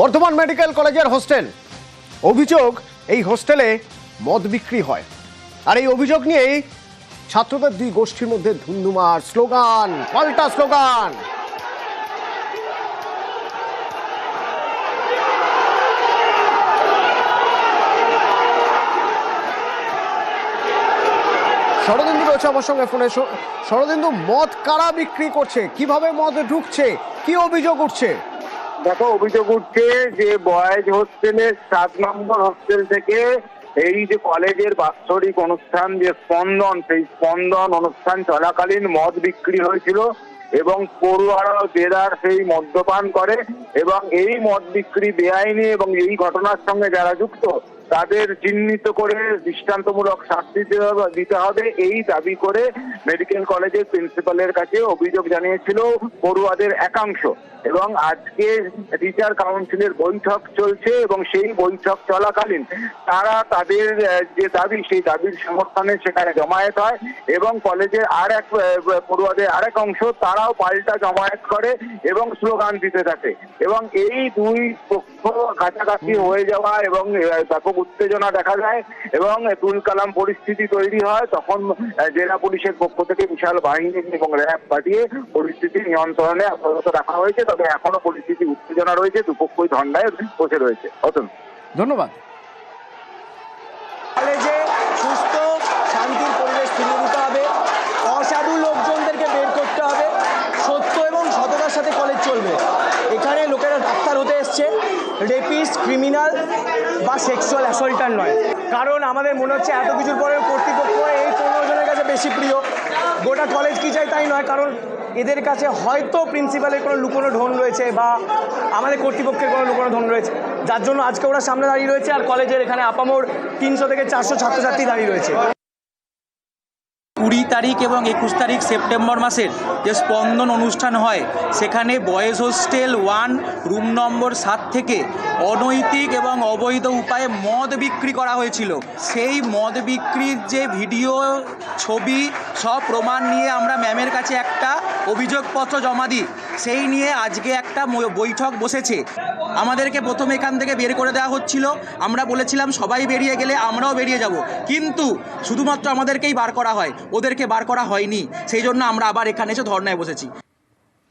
Bardhaman medical কলেজের hostel. অভিযোগ, এই হোস্টেলে মদ বিক্রি হয়। আর এই অভিযোগ নিয়েই ছাত্রদের দুই গোষ্ঠীর মধ্যে ধুন্ধুমার স্লোগান, পাল্টা স্লোগান। শরদিন্দু রয়েছে আমার সঙ্গে ফোনে। শরদিন্দু, মদ কারা বিক্রি করছে? কীভাবে মদ ঢুকছে? কি অভিযোগ উঠছে? দেখো, অভিযোগ উঠছে যে বয়েজ হোস্টেলের সাত নম্বর হোস্টেল থেকে এই যে কলেজের বাৎসরিক অনুষ্ঠান, যে স্পন্দন, সেই স্পন্দন অনুষ্ঠান চলাকালীন মদ বিক্রি হয়েছিল এবং পড়ুয়ারাও জেরার সেই মদ্যপান করে এবং এই মদ বিক্রি বেআইনি এবং এই ঘটনার সঙ্গে যারা যুক্ত তাদের চিহ্নিত করে দৃষ্টান্তমূলক শাস্তি দিতে হবে- এই দাবি করে মেডিকেল কলেজের প্রিন্সিপালের কাছে অভিযোগ জানিয়েছিল পড়ুয়াদের একাংশ। এবং আজকে টিচার কাউন্সিলের বৈঠক চলছে এবং সেই বৈঠক চলাকালীন তারা তাদের যে দাবি, সেই দাবির সমর্থনে সেখানে জমায়েত হয় এবং কলেজের আর এক পড়ুয়াদের আরেক অংশ তারাও পাল্টা জমায়েত করে এবং স্লোগান দিতে থাকে। এবং এই দুই পক্ষ কাছাকাছি হয়ে যাওয়া এবং ব্যাপক উত্তেজনা দেখা যায় এবং তুল কালাম পরিস্থিতি তৈরি হয়। তখন আহ, জেলা পুলিশের পক্ষ থেকে বিশাল বাহিনী এবং র্যাব পাঠিয়ে পরিস্থিতি নিয়ন্ত্রণে আপাতত রাখা হয়েছে। তবে এখনও পরিস্থিতি উত্তেজনা রয়েছে। দুপক্ষই ধন্ডায় বসে রয়েছে। অতন। ধন্যবাদ। কলেজে সুস্থ শান্তির পরিবেশ ফিরিয়ে দিতে হবে। অসাধু লোকজনদেরকে বের করতে হবে। সত্য এবং সততার সাথে কলেজ চলবে। এখানে লোকেরা ডাক্তার হতে এসছে। রেপিস্ট, ক্রিমিনাল বা সেক্সুয়াল অ্যাসল্টার নয়। কারণ আমাদের মনে হচ্ছে এত কিছুর পরে কর্তৃপক্ষ এই পনেরো জনের কাছে বেশি প্রিয়। গোটা কলেজ কি চাই তাই নয়, কারণ এদের কাছে হয়তো প্রিন্সিপালের কোনো লুকোনো ঢোন রয়েছে বা আমাদের কর্তৃপক্ষের কোনো লুকোনো ঢোন রয়েছে। যার জন্য আজকে ওরা সামনে দাঁড়িয়ে রয়েছে আর কলেজের এখানে আপামোর তিনশো থেকে চারশো ছাত্রছাত্রী দাঁড়িয়ে রয়েছে। কুড়ি তারিখ এবং একুশ তারিখ সেপ্টেম্বর মাসের যে স্পন্দন অনুষ্ঠান হয়, সেখানে boys hostel one, room number সাত থেকে অনৈতিক এবং অবৈধ উপায়ে মদ বিক্রি করা হয়েছিল। সেই মদ বিক্রির যে ভিডিও, ছবি সব প্রমাণ নিয়ে আমরা ম্যামের কাছে একটা অভিযোগপত্র জমা দিই। সেই নিয়ে আজকে একটা বৈঠক বসেছে। আমাদেরকে প্রথমে এখান থেকে বের করে দেওয়া হচ্ছিল। আমরা বলেছিলাম, সবাই বেরিয়ে গেলে আমরাও বেরিয়ে যাব। কিন্তু শুধুমাত্র আমাদেরকেই বার করা হয়। ওদেরকে বার করা হয়নি। সেই জন্য আমরা আবার এখানে এসে ধর্নায় বসেছি।